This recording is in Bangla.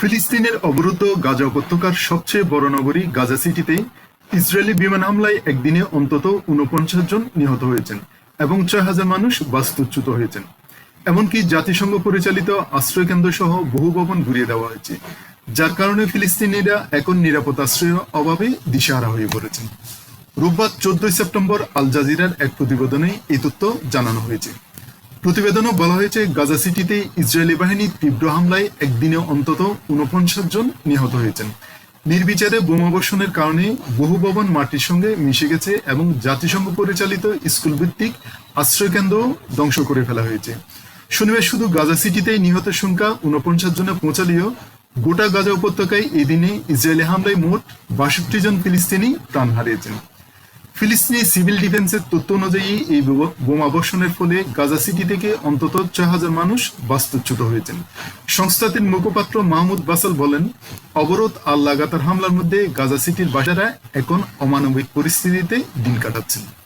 ফিলিস্তিনের অবরুদ্ধ গাজা উপত্যকার সবচেয়ে বড় নগরী গাজা সিটিতে ইসরায়েলি বিমান হামলায় একদিনে অন্তত উনপঞ্চাশ জন নিহত হয়েছেন এবং ছয় হাজার মানুষ বাস্তুচ্যুত হয়েছেন। এমনকি জাতিসংঘ পরিচালিত আশ্রয়কেন্দ্র সহ বহু ভবন ঘুরিয়ে দেওয়া হয়েছে, যার কারণে ফিলিস্তিনিরা এখন নিরাপদ আশ্রয়ের অভাবে দিশাহারা হয়ে পড়েছেন। রোববার চোদ্দই সেপ্টেম্বর আল জাজিরার এক প্রতিবেদনে এই তথ্য জানানো হয়েছে। প্রতিবেদনে বলা হয়েছে, গাজা সিটিতে ইসরায়েলি বাহিনী তীব্র হামলায় একদিনে অন্তত উনপঞ্চাশ জন নিহত হয়েছেন। নির্বিচারে বোমাবর্ষণের কারণে বহু ভবন মাটির সঙ্গে মিশে গেছে এবং জাতিসংঘ পরিচালিত স্কুল ভিত্তিক আশ্রয়কেন্দ্র ধ্বংস করে ফেলা হয়েছে। শনিবার শুধু গাজা সিটিতে নিহতের সংখ্যা উনপঞ্চাশ জনে পৌঁছালেও গোটা গাজা উপত্যকায় এদিনে ইসরায়েলি হামলায় মোট বাষট্টি জন ফিলিস্তিনি প্রাণ হারিয়েছেন। ফিলিস্তিনি সিভিল ডিফেন্সের তথ্য অনুযায়ী এই বোমা- বর্ষণের ফলে গাজা সিটি থেকে অন্তত ছয় হাজার মানুষ বাস্তুচ্যুত হয়েছেন। সংস্থাটির মুখপাত্র মাহমুদ বাসাল বলেন, অবরোধ আর লাগাতার হামলার মধ্যে গাজা সিটির বাসারা এখন অমানবিক পরিস্থিতিতে দিন কাটাচ্ছেন।